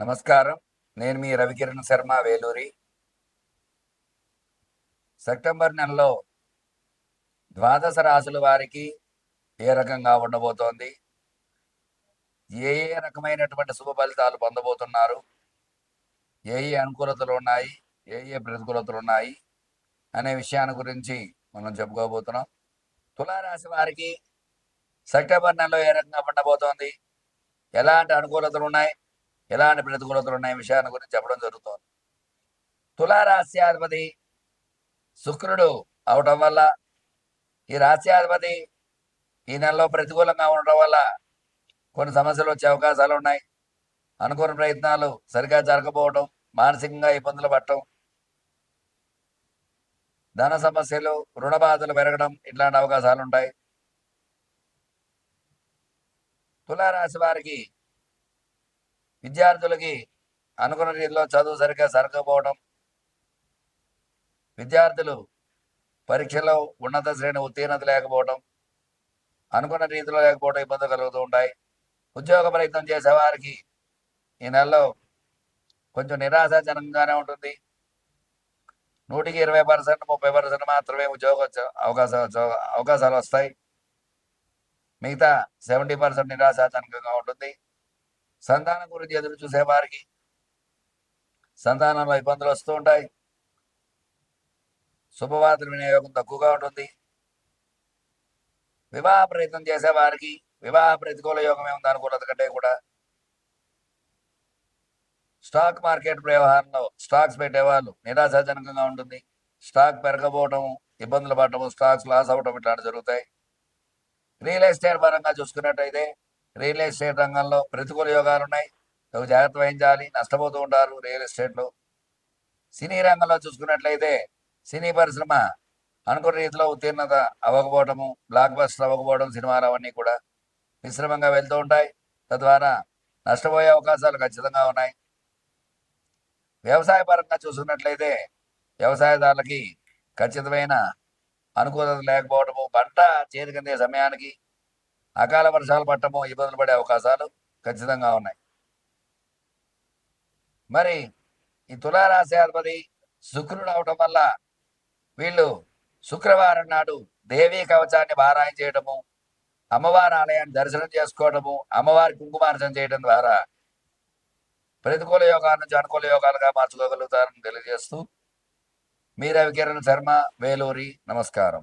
నమస్కారం. నేను మీ రవికిరణ్ శర్మ వేలూరి. సెప్టెంబర్ నెలలో ద్వాదశ రాశుల వారికి ఏ రకంగా ఉండబోతోంది? ఏ ఏ రకమైనటువంటి శుభ ఫలితాలు పొందబోతున్నారు? ఏ ఏ అనుకూలతలు ఉన్నాయి? ఏ ఏ ప్రతికూలతలు ఉన్నాయి? అనే విషయాన్ని గురించి మనం చెప్పుకోబోతున్నాం. తులారాశి వారికి సెప్టెంబర్ నెలలో ఏ రకంగా ఉండబోతోంది? ఎలాంటి అనుకూలతలు ఉన్నాయి? ఎలాంటి ప్రతికూలతలు ఉన్నాయి విషయాన్ని గురించి చెప్పడం జరుగుతోంది. తులారాస్యాధిపతి శుక్రుడు అవటం వల్ల ఈ రాస్యాధిపతి ఈ నెలలో ప్రతికూలంగా ఉండటం వల్ల కొన్ని సమస్యలు వచ్చే అవకాశాలు ఉన్నాయి. అనుకున్న ప్రయత్నాలు సరిగా జరగకపోవడం మానసికంగా ఇబ్బందులు పడటం ధన సమస్యలు రుణ బాధలు పెరగడం ఇట్లాంటి అవకాశాలు ఉంటాయి. తులారాశి వారికి విద్యార్థులకి అనుకున్న రీతిలో చదువు సరిగ్గా జరగకపోవడం విద్యార్థులు పరీక్షలో ఉన్నత శ్రేణి ఉత్తీర్ణత లేకపోవడం అనుకున్న రీతిలో లేకపోవడం ఇబ్బందులు కలుగుతూ ఉంటాయి. ఉద్యోగ ప్రయత్నం చేసే వారికి ఈ నెలలో కొంచెం నిరాశాజనకంగానే ఉంటుంది. నూటికి ఇరవై పర్సెంట్ ముప్పై పర్సెంట్ మాత్రమే ఉద్యోగ అవకాశాలు అవకాశాలు వస్తాయి. మిగతా సెవెంటీ పర్సెంట్ నిరాశాజనకంగా ఉంటుంది. సంతానం గురించి ఎదురు చూసే వారికి సంతానంలో ఇబ్బందులు వస్తూ ఉంటాయి. శుభవార్తల వినియోగం తక్కువగా ఉంటుంది. వివాహ ప్రయత్నం చేసే వారికి వివాహ ప్రతికూల యోగమే ఉంది అనుకూలత కంటే కూడా స్టాక్ మార్కెట్ వ్యవహారంలో స్టాక్స్ పెట్టేవాళ్ళు నిరాశాజనకంగా ఉంటుంది. స్టాక్ పెరగబోవడం ఇబ్బందులు పడటం స్టాక్స్ లాస్ అవ్వటం ఇట్లాంటివి జరుగుతాయి. రియల్ ఎస్టేట్ పరంగా చూసుకున్నట్టయితే రియల్ ఎస్టేట్ రంగంలో ప్రతికూల యోగాలు ఉన్నాయి. జాగ్రత్త వహించాలి. నష్టపోతూ ఉంటారు రియల్ ఎస్టేట్లో. సినీ రంగంలో చూసుకున్నట్లయితే సినీ పరిశ్రమ అనుకున్న రీతిలో ఉత్తీర్ణత అవ్వకపోవడము బ్లాక్ బస్టర్ అవ్వకపోవడం సినిమాలు అవన్నీ కూడా మిశ్రమంగా వెళ్తూ ఉంటాయి. తద్వారా నష్టపోయే అవకాశాలు ఖచ్చితంగా ఉన్నాయి. వ్యవసాయ పరంగా చూసుకున్నట్లయితే వ్యవసాయదారులకి ఖచ్చితమైన అనుకూలత లేకపోవడము పంట చేరుకునే సమయానికి అకాల వర్షాలు పట్టము ఇబ్బందులు పడే అవకాశాలు ఖచ్చితంగా ఉన్నాయి. మరి ఈ తులారాశి అధిపతి శుక్రుడు అవటం వల్ల వీళ్ళు శుక్రవారం నాడు దేవీ కవచాన్ని పారాయణ చేయడము అమ్మవారి ఆలయాన్ని దర్శనం చేసుకోవడము అమ్మవారి కుంకుమార్చన చేయడం ద్వారా ప్రతికూల యోగాల నుంచి అనుకూల యోగాలుగా మార్చుకోగలుగుతారని తెలియజేస్తూ మీ రవికిరణ్ శర్మ వేలూరి నమస్కారం.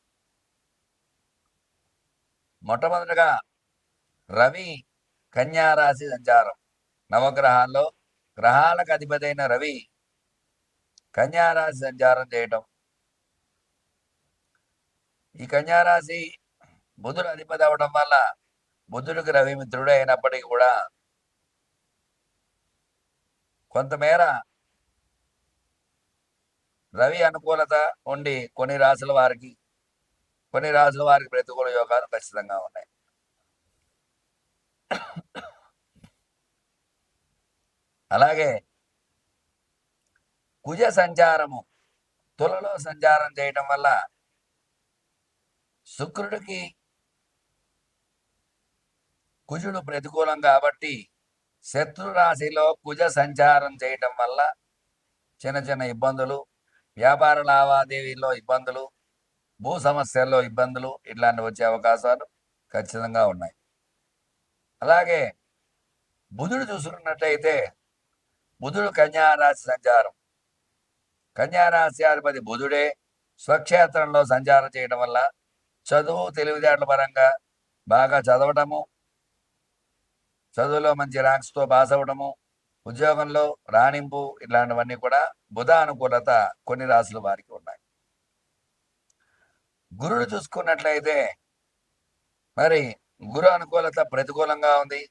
మొట్టమొదటిగా రవి కన్యారాశి సంచారం. నవగ్రహాల్లో గ్రహాలకు అధిపతైన రవి కన్యారాశి సంచారం చేయటం. ఈ కన్యారాశి బుధుడు అధిపతి అవడం వల్ల బుధుడికి రవి మిత్రుడే అయినప్పటికీ కూడా కొంతమేర రవి అనుకూలత ఉండి కొన్ని రాశుల వారికి కొన్ని రాశుల వారికి ప్రతికూల యోగాలు ఖచ్చితంగా ఉన్నాయి. అలాగే కుజ సంచారము తులలో సంచారం చేయటం వల్ల శుక్రుడికి కుజుడు ప్రతికూలం కాబట్టి శత్రు రాశిలో కుజ సంచారం చేయటం వల్ల చిన్న చిన్న ఇబ్బందులు వ్యాపార లావాదేవీల్లో ఇబ్బందులు భూ సమస్యల్లో ఇబ్బందులు ఇట్లాంటివి వచ్చే అవకాశాలు ఖచ్చితంగా ఉన్నాయి. అలాగే బుధుడు చూసుకున్నట్టయితే బుధుడు కన్యారాశి సంచారం. కన్యారాశి అధిపతి బుధుడే స్వక్షేత్రంలో సంచారం చేయడం వల్ల చదువు తెలివితేటల పరంగా బాగా చదవటము చదువులో మంచి ర్యాంక్స్తో పాస్ అవ్వడము ఉద్యోగంలో రాణింపు ఇలాంటివన్నీ కూడా బుధ అనుకూలత కొన్ని రాశుల వారికి ఉన్నాయి. గురుడు చూసుకున్నట్లయితే మరి గురు అనుకూలత ప్రతికూలంగా ఉంది.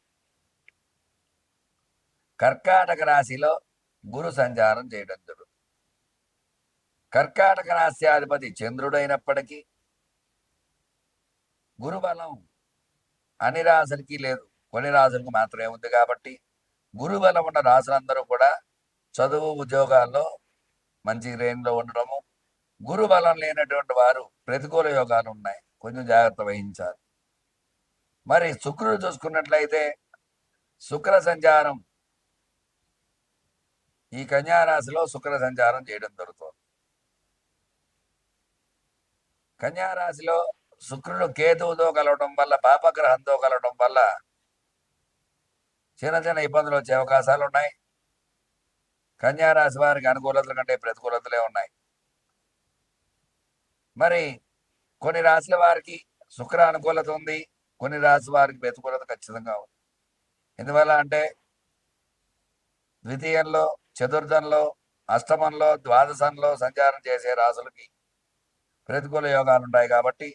కర్కాటక రాశిలో గురు సంచారం చేయడం జరుగుతుంది కర్కాటక రాశ్యాధిపతి చంద్రుడైనప్పటికీ గురుబలం అన్ని రాశులకి లేదు. కొన్ని రాశులకు మాత్రమే ఉంది కాబట్టి గురుబలం ఉన్న రాశులందరూ కూడా చదువు ఉద్యోగాల్లో మంచి రేంజ్లో ఉండడము గురు బలం లేనటువంటి వారు ప్రతికూల యోగాలు ఉన్నాయి. కొంచెం జాగ్రత్త వహించాలి. మరి శుక్రుడు చూసుకున్నట్లయితే శుక్ర సంచారం ఈ కన్యారాశిలో శుక్ర సంచారం చేయడం జరుగుతుంది. కన్యారాశిలో శుక్రుడు కేతువుతో కలవడం వల్ల పాపగ్రహంతో కలవడం వల్ల చిన్న చిన్న ఇబ్బందులు వచ్చే అవకాశాలు ఉన్నాయి. కన్యారాశి వారికి అనుకూలతల కంటే ప్రతికూలతలే ఉన్నాయి. మరి కొన్ని రాశుల వారికి శుక్ర అనుకూలత ఉంది కొన్ని రాశి వారికి ప్రతికూలత ఖచ్చితంగా ఉంది. ఎందువల్ల అంటే ద్వితీయంలో చతుర్థంలో అష్టమంలో ద్వాదశంలో సంచారం చేసే రాసులకి ప్రతికూల యోగాలు ఉంటాయి కాబట్టి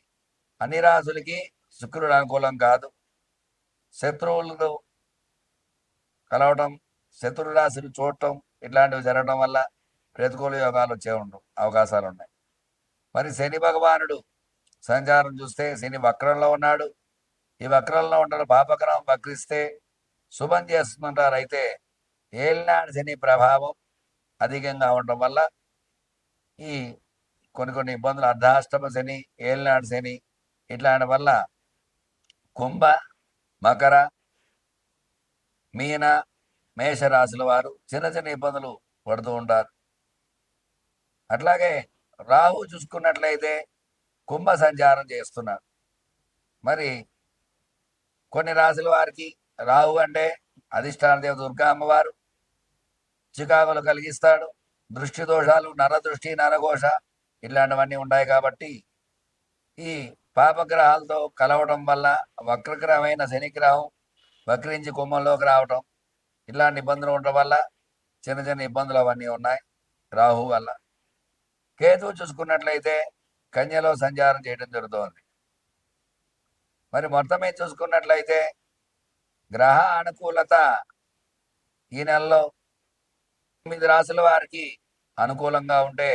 అన్ని రాసులకి శుక్రుడు అనుకూలం కాదు. శత్రువులతో కలవటం శత్రు రాశులు చూడటం ఇట్లాంటివి జరగడం వల్ల ప్రతికూల యోగాలు వచ్చే ఉండవు అవకాశాలు ఉన్నాయి. మరి శని భగవానుడు సంచారం చూస్తే శని వక్రంలో ఉన్నాడు. ఈ వక్రంలో ఉండడం పాపగ్రహం వక్రిస్తే శుభం చేస్తుంటారు. అయితే ఏలినాడు శని ప్రభావం అధికంగా ఉండడం వల్ల ఈ కొన్ని కొన్ని ఇబ్బందులు అర్ధాష్టమ శని ఏలినాడు శని ఇట్లాంటి వల్ల కుంభ మకర మీన మేషరాశుల వారు చిన్న చిన్న ఇబ్బందులు పడుతూ ఉంటారు. అట్లాగే రాహు చూసుకున్నట్లయితే కుంభ సంచారం చేస్తున్నారు. మరి కొన్ని రాశుల వారికి రాహు అంటే అధిష్టాన దేవ దుర్గా అమ్మవారు చికాకులు కలిగిస్తాడు. దృష్టి దోషాలు నరదృష్టి నరఘోష ఇలాంటివన్నీ ఉంటాయి కాబట్టి ఈ పాపగ్రహాలతో కలవడం వల్ల వక్రగ్రహమైన శనిగ్రహం వక్రించి కుంభంలోకి రావటం ఇలాంటి ఇబ్బందులు ఉండడం వల్ల చిన్న చిన్న ఇబ్బందులు అవన్నీ ఉన్నాయి రాహు వల్ల. కేతువు చూసుకున్నట్లయితే కన్యలో సంచారం చేయడం జరుగుతోంది. మరి మొత్తం మీద చూసుకున్నట్లయితే గ్రహ అనుకూలత ఈ నెలలో ఎనిమిది రాసుల వారికి అనుకూలంగా ఉంటే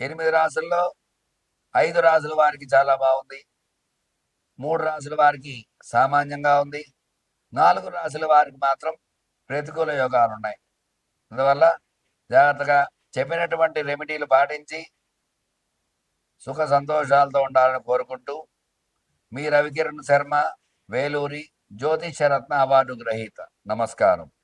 ఎనిమిది రాసుల్లో ఐదు రాసుల వారికి చాలా బాగుంది. మూడు రాసుల వారికి సామాన్యంగా ఉంది. నాలుగు రాసుల వారికి మాత్రం ప్రతికూల యోగాలు ఉన్నాయి. అందువల్ల జాగ్రత్తగా చెప్పినటువంటి రెమెడీలు పాటించి సుఖ సంతోషాలతో ఉండాలని కోరుకుంటూ మీ రవికిరణ్ శర్మ వేలూరి జ్యోతిషరత్న అవార్డు గ్రహీత. నమస్కారం.